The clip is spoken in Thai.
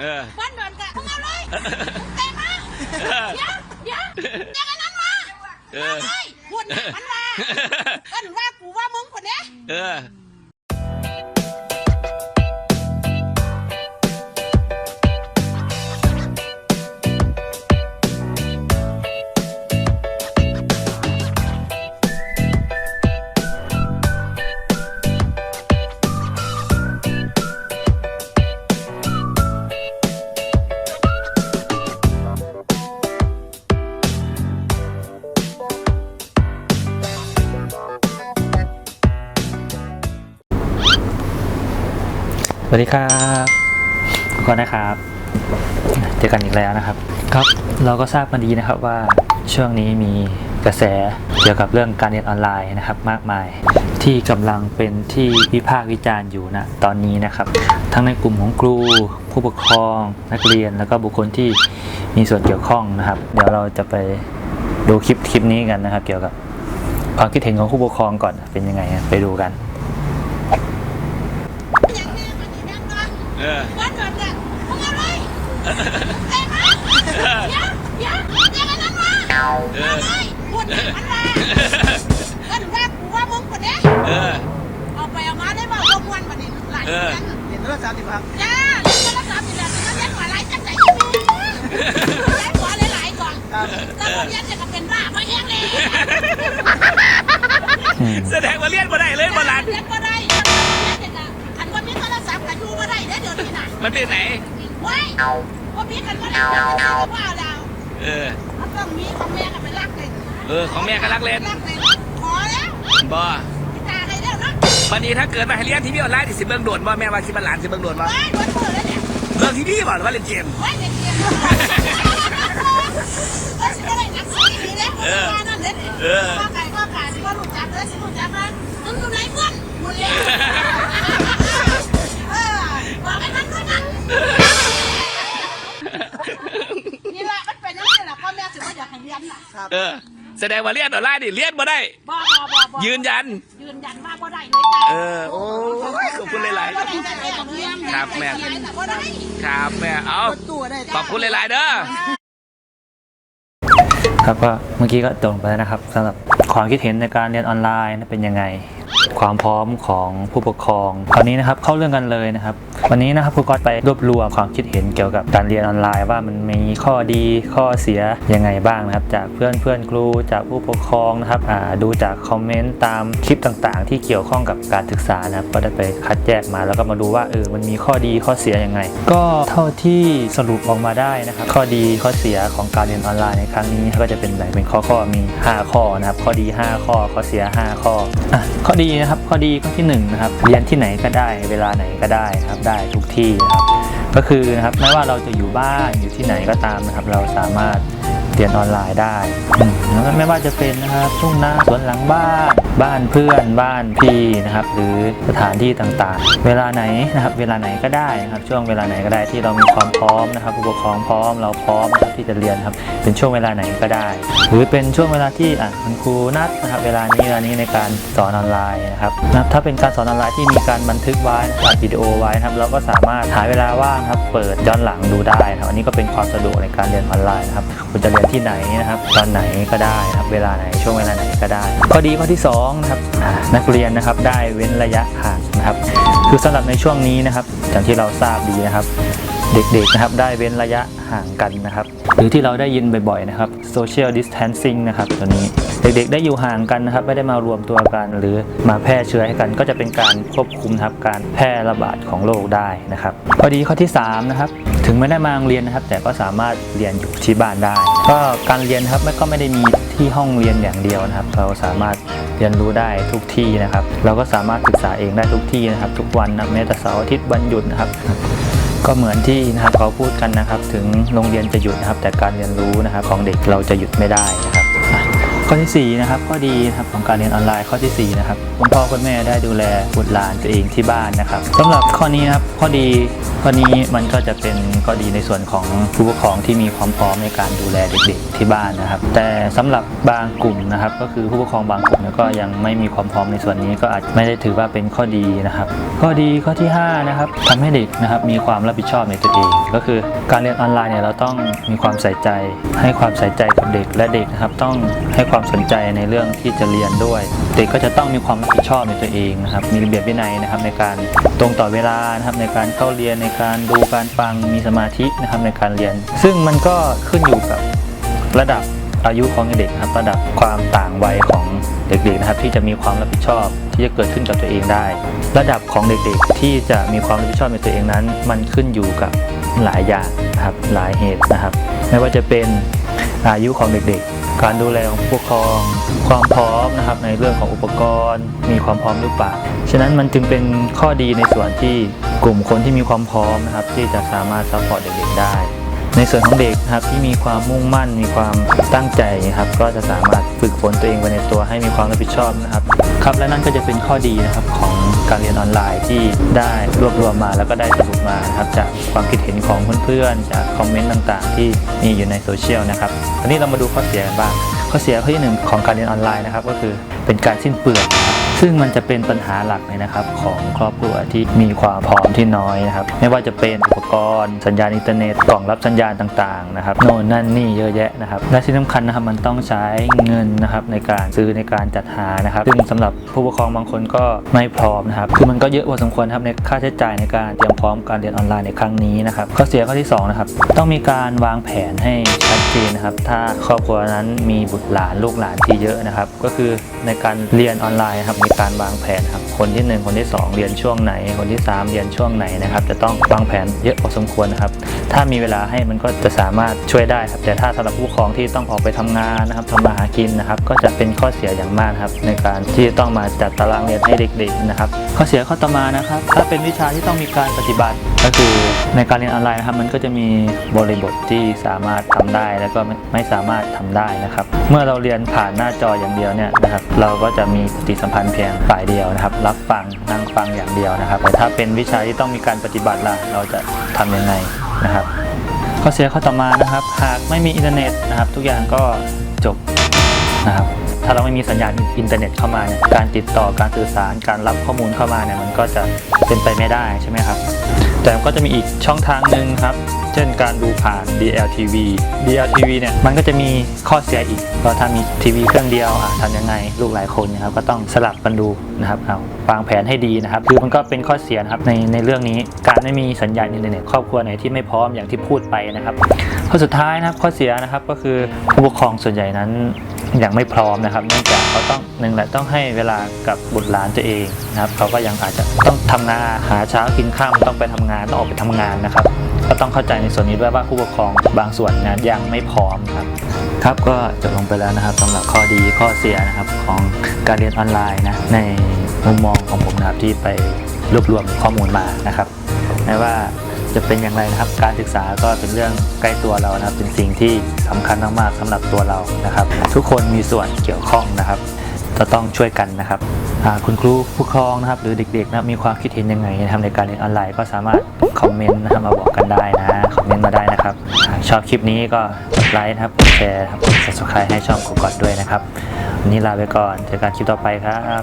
เออ บ้านเดินกะมึงเอาเลยเตะมาเดี๋ยวเดี๋ยวเดี๋ยวกันนั้นมาเอมาอเลยพูดหนักมันมากันว่ากูว่ามึงคนเนี้ย เออ สวัสดีครับทุกคนนะครับ เจอกันอีกแล้วนะครับ ครับ เราก็ทราบมาดีนะครับว่าช่วงนี้มีกระแสเกี่ยวกับเรื่องการเรียนออนไลน์นะครับ มากมาย ที่กำลังเป็นที่วิพากษ์วิจารณ์อยู่นะตอนนี้นะครับ ทั้งในกลุ่มของครู ผู้ปกครอง นักเรียนแล้วก็บุคคลที่มีส่วนเกี่ยวข้องนะครับ เดี๋ยวเราจะไปดูคลิปคลิปนี้กันนะครับ เกี่ยวกับความคิดเห็นของผู้ปกครองก่อนเป็นยังไง ไปดูกัน อย่างนี้มันจะยังไง เออบ้านเดินกะมึงเอาเลยเตะมาเดี๋ยวเดี๋ยวเดี๋ยวกันนั้นมามาเลยพูดหนักมันมากันว่ากูว่ามึงคนเนี้ยเออเอาไปเอามาได้บ่าวมวนมาเนี่ยหลายคนเห็นโทรศัพท์ดิครับจ้าเล่นโทรศัพท์นี่และแต่ก็เล่นหัวไหลจังใจที่มีเล่นหัวหลายๆก่อนแล้วพอเรียนจะก็เป็นบ้าเพราะแห้งเลยแสดงว่าเรียนมาได้เลยบอลันเล่นก็ได้ อันว่ามีโทรศัพท์กับยูก็ได้เดี๋ยวนี้น่ะมันเป็นไหนว้ายว่ามีกันก็ได้ก็ว่าเราเออมันต้องมีของแม่กับไปรักเลยเออของแม่ก็รักเล่นรักเลยขอแล้วบอพี่ตาให้แล้วนะวันนี้ถ้าเกิดมาให้เรียนที่พี่ออนไลน์ที่สิเบิ้งโดดบ่แม่ว่าคิดว่าหลานสิเบิ้งโดดบ่ว้ายวันเปิดแล้วเนี่ยเรื่องที่พี่บ่หรือว่าเล่นเกมว้ายเด็กเกียร์เออสิได้นักสิดีแล้วว่านั่นเด็ดว่าไก่ว่าไก่สิว่าลูกจับเลยสิลูกจับเลยมึงอยู่ไหนเพื่อนหมดแล้ว เออ แสดงว่าเรียนออนไลน์นี่เรียนมาได้ บ่บ่บ่บ่ยืนยัน ยืนยันว่าบ่ได้เลยจ้ะเออ โอ้ยขอบคุณหลาย บ่ได้แต่แม่ต้องเรียนครับแม่แต่บ่ได้ ๆ ครับแม่ เอารถตู้ได้ขอบคุณหลาย ๆ เด้อ ครับก็เมื่อกี้ก็จบไปแล้วนะครับสำหรับความคิดเห็นในการเรียนออนไลน์เป็นยังไง ความพร้อมของผู้ปกครองคราวนี้นะครับเข้าเรื่องกันเลยนะครับ วันนี้นะครับครูก๊อตไปรวบรวมความคิดเห็นเกี่ยวกับการเรียนออนไลน์ ว่ามันมีข้อดีข้อเสียยังไงบ้างนะครับ จากเพื่อนเพื่อนครูจากผู้ปกครองนะครับดูจากคอมเมนต์ตามคลิปต่างๆ ที่เกี่ยวข้องกับการศึกษานะครับก็ได้ไปคัดแยกมาแล้วก็มาดูว่าเออมันมีข้อดีข้อเสียยังไง ก็เท่าที่สรุปออกมาได้นะครับ ข้อดีข้อเสียของการเรียนออนไลน์ในครั้งนี้ก็จะเป็นแบ่งเป็นข้อข้อๆมี 5 ข้อนะครับ ข้อดี 5 ข้อข้อเสีย 5 ข้ออะข้อดีนะครับ ข้อดีข้อที่หนึ่งนะครับเรียนที่ไหนก็ได้ เวลาไหนก็ได้ครับได้ทุกที่นะครับ ก็คือนะครับไม่ว่าเราจะอยู่บ้านอยู่ที่ไหนก็ตามนะครับ เราสามารถเรียนออนไลน์ได้แล้วก็ไม่ว่าจะเป็นนะครับทุ่งนาสวนหลังบ้าน บ้านเพื่อนบ้านพี่นะครับ หรือสถานที่ต่างๆ เวลาไหนนะครับ เวลาไหนก็ได้นะครับ ช่วงเวลาไหนก็ได้ที่เรามีความพร้อมนะครับผู้ปกครองพร้อมเราพร้อมนะครับที่จะเรียนครับ เป็นช่วงเวลาไหนก็ได้ หรือเป็นช่วงเวลาที่อะคุณครูนัดนะครับ เวลานี้เวลานี้ในการสอนออนไลน์นะครับนะครับถ้าเป็นการสอนออนไลน์ที่มีการบันทึกไว้อัดวิดีโอไว้นะครับ เราก็สามารถหาเวลาว่างครับเปิดย้อนหลังดูได้ครับอันนี้ก็เป็นความสะดวกในการเรียนออนไลน์นะครับคุณจะเรียนที่ไหนนะครับตอนไหนก็ได้ครับเวลาไหนช่วงเวลาไหนก็ได้ข้อดีข้อที่สองนะครับนักเรียนนะครับได้เว้นระยะห่างนะครับคือสำหรับในช่วงนี้นะครับอย่างที่เราทราบดีนะครับ เด็กๆนะครับได้เว้นระยะห่างกันนะครับ หรือที่เราได้ยินบ่อยๆนะครับ social distancing นะครับตัวนี้เด็กๆได้อยู่ห่างกันนะครับ ไม่ได้มารวมตัวกัน หรือมาแพร่เชื้อให้กัน ก็จะเป็นการควบคุมนะครับการแพร่ระบาดของโรคได้นะครับข้อดีข้อที่สามนะครับถึงไม่ได้มาโรงเรียนนะครับ แต่ก็สามารถเรียนอยู่ที่บ้านได้ ก็การเรียนครับไม่ก็ไม่ได้มีที่ห้องเรียนอย่างเดียวนะครับ เราสามารถเรียนรู้ได้ทุกที่นะครับ เราก็สามารถศึกษาเองได้ทุกที่นะครับ ทุกวันนะแม้แต่เสาร์อาทิตย์วันหยุดนะครับ ก็เหมือนที่นะครับเขาพูดกันนะครับ ถึงโรงเรียนจะหยุดนะครับ แต่การเรียนรู้นะครับของเด็กเราจะหยุดไม่ได้นะครับ ข้อที่4นะครับข้อดีนะครับของการเรียนออนไลน์ข้อทีสี่ 4 นะครับคุณพ่อคุณแม่ได้ดูแลบุตรหลานตัวเองที่บ้านนะครับสำหรับข้อนี้นะครับข้อดีข้อนี้มันก็จะเป็นข้อดีในส่วนของผู้ปกครองที่มีความพร้อมในการดูแลเด็กๆที่บ้านนะครับ แต่สำหรับบางกลุ่มนะครับ ก็คือผู้ปกครองบางกลุ่มก็ยังไม่มีความพร้อมในส่วนนี้ก็อาจไม่ได้ถือว่าเป็นข้อดีนะครับ ข้อดีข้อที่5นะครับทำให้เด็กนะครับมีความรับผิดชอบในตัวเอง ก็คือการเรียนออนไลน์เนี่ยเราต้องมีความใส่ใจ ให้ความใส่ใจกับเด็กและเด็กนะครับต้องให้ความความสนใจในเรื่องที่จะเรียนด้วย เด็กก็จะต้องมีความรับผิดชอบในตัวเองนะครับ มีระเบียบวินัยนะครับในการตรงต่อเวลานะครับในการเข้าเรียนในการดูการฟังมีสมาธินะครับในการเรียน ซึ่งมันก็ขึ้นอยู่กับระดับอายุของเด็กครับระดับความต่างวัยของเด็กๆนะครับที่จะมีความรับผิดชอบที่จะเกิดขึ้นกับตัวเองได้ ระดับของเด็กๆ ที่จะมีความรับผิดชอบในตัวเองนั้น มันขึ้นอยู่กับหลายอย่างนะครับหลายเหตุนะครับ ไม่ว่าจะเป็นอายุของเด็กๆ การดูแลของผู้ปกครอง ความพร้อมนะครับในเรื่องของอุปกรณ์ มีความพร้อมหรือเปล่า ฉะนั้นมันจึงเป็นข้อดีในส่วนที่กลุ่มคนที่มีความพร้อมนะครับที่จะสามารถซัพพอร์ตเด็กๆได้ในส่วนของเด็กนะครับที่มีความมุ่งมั่น มีความตั้งใจนะครับก็จะสามารถฝึกฝนตัวเองไปในตัวให้มีความรับผิดชอบนะครับครับและนั่นก็จะเป็นข้อดีนะครับของ การเรียนออนไลน์ที่ได้รวบรวมมาแล้วก็ได้สรุปมานะครับจากความคิดเห็นของเพื่อนๆ จากคอมเมนต์ต่างๆ ที่มีอยู่ในโซเชียลนะครับทีนี้เรามาดูข้อเสียกันบ้างข้อเสียข้อที่หนึ่งของการเรียนออนไลน์นะครับก็คือเป็นการสิ้นเปลืองนะครับ ซึ่งมันจะเป็นปัญหาหลักเลยนะครับ ของครอบครัวที่มีความพร้อมที่น้อยนะครับ ไม่ว่าจะเป็นอุปกรณ์ สัญญาณอินเทอร์เน็ตกล่องรับสัญญาณต่างๆนะครับโน่นนั่นนี่เยอะแยะนะครับ และที่สำคัญนะครับมันต้องใช้เงินนะครับในการซื้อในการจัดหานะครับ ซึ่งสำหรับผู้ปกครองบางคนก็ไม่พร้อมนะครับคือมันก็เยอะพอสมควรครับในค่าใช้จ่ายในการเตรียมพร้อมการเรียนออนไลน์ในครั้งนี้นะครับข้อเสียข้อที่สองนะครับต้องมีการวางแผนให้ ชัดเจนนะครับ ถ้าครอบครัวนั้นมีบุตรหลานลูกหลานที่เยอะนะครับ ก็คือในการเรียนออนไลน์ครับมีการวางแผนครับ คนที่หนึ่งคนที่สองเรียนช่วงไหน คนที่สามเรียนช่วงไหนนะครับ จะต้องวางแผนเยอะพอสมควรนะครับ ถ้ามีเวลาให้มันก็จะสามารถช่วยได้ครับ แต่ถ้าสำหรับผู้ปกครองที่ต้องออกไปทำงานนะครับทำมาหากินนะครับ ก็จะเป็นข้อเสียอย่างมากครับ ในการที่จะต้องมาจัดตารางเรียนให้เด็ก ๆนะครับ ข้อเสียข้อต่อมานะครับ ถ้าเป็นวิชาที่ต้องมีการปฏิบัติ ก็คือในการเรียนออนไลน์นะครับมันก็จะมีบริบทที่สามารถทำได้แล้วก็ไม่สามารถทำได้นะครับ เมื่อเราเรียนผ่านหน้าจออย่างเดียวเนี่ยนะครับ เราก็จะมีปฏิสัมพันธ์เพียงฝ่ายเดียวนะครับ รับฟังนั่งฟังอย่างเดียวนะครับแต่ถ้าเป็นวิชาที่ต้องมีการปฏิบัติล่ะเราจะทำยังไงนะครับข้อเสียข้อต่อมานะครับ หากไม่มีอินเทอร์เน็ตนะครับ ทุกอย่างก็จบนะครับ ถ้าเราไม่มีสัญญาณอินเทอร์เน็ตเข้ามาเนี่ยการติดต่อการสื่อสารการรับข้อมูลเข้ามาเนี่ยมันก็จะเป็นไปไม่ได้ใช่ไหมครับ แต่ก็จะมีอีกช่องทางหนึ่งครับ เช่นการดูผ่าน DLTV DLTV เนี่ยมันก็จะมีข้อเสียอีกเพราะถ้ามีทีวีเครื่องเดียวอะทำยังไงลูกหลายคนนะครับก็ต้องสลับกันดูนะครับเอาวางแผนให้ดีนะครับคือมันก็เป็นข้อเสียนะครับในในเรื่องนี้การไม่มีสัญญาณอินเทอร์เน็ตครอบครัวไหนที่ไม่พร้อมอย่างที่พูดไปนะครับข้อสุดท้ายนะครับข้อเสียนะครับก็คือผู้ปกครองส่วนใหญ่นั้น ยังไม่พร้อมนะครับ เนื่องจากเขาต้องหนึ่งแหละต้องให้เวลากับบุตรหลานตัวเองนะครับ เขาก็ยังอาจจะต้องทำงานหาเช้ากินข้ามต้องไปทำงานต้องออกไปทำงานนะครับ ก็ต้องเข้าใจในส่วนนี้ด้วยว่าผู้ปกครองบางส่วนนะยังไม่พร้อมครับ ครับก็จบลงไปแล้วนะครับสำหรับข้อดีข้อเสียนะครับของการเรียนออนไลน์นะในมุมมองของผมนะครับที่ไปรวบรวมข้อมูลมานะครับไม่ว่า จะเป็นอย่างไรนะครับ การศึกษาก็เป็นเรื่องใกล้ตัวเรานะครับ เป็นสิ่งที่สำคัญมากๆสำหรับตัวเรานะครับ ทุกคนมีส่วนเกี่ยวข้องนะครับจะต้องช่วยกันนะครับคุณครูผู้ครองนะครับ หรือเด็กๆนะมีความคิดเห็นยังไงนะครับในการเรียนออนไลน์ก็สามารถคอมเมนต์นะครับมาบอกกันได้นะคอมเมนต์มาได้นะครับ ชอบคลิปนี้ก็กดไลค์นะครับกดแชร์นะครับกด subscribe ให้ช่องกดกดด้วยนะครับวันนี้ลาไปก่อนเจอกันคลิปต่อไปครับ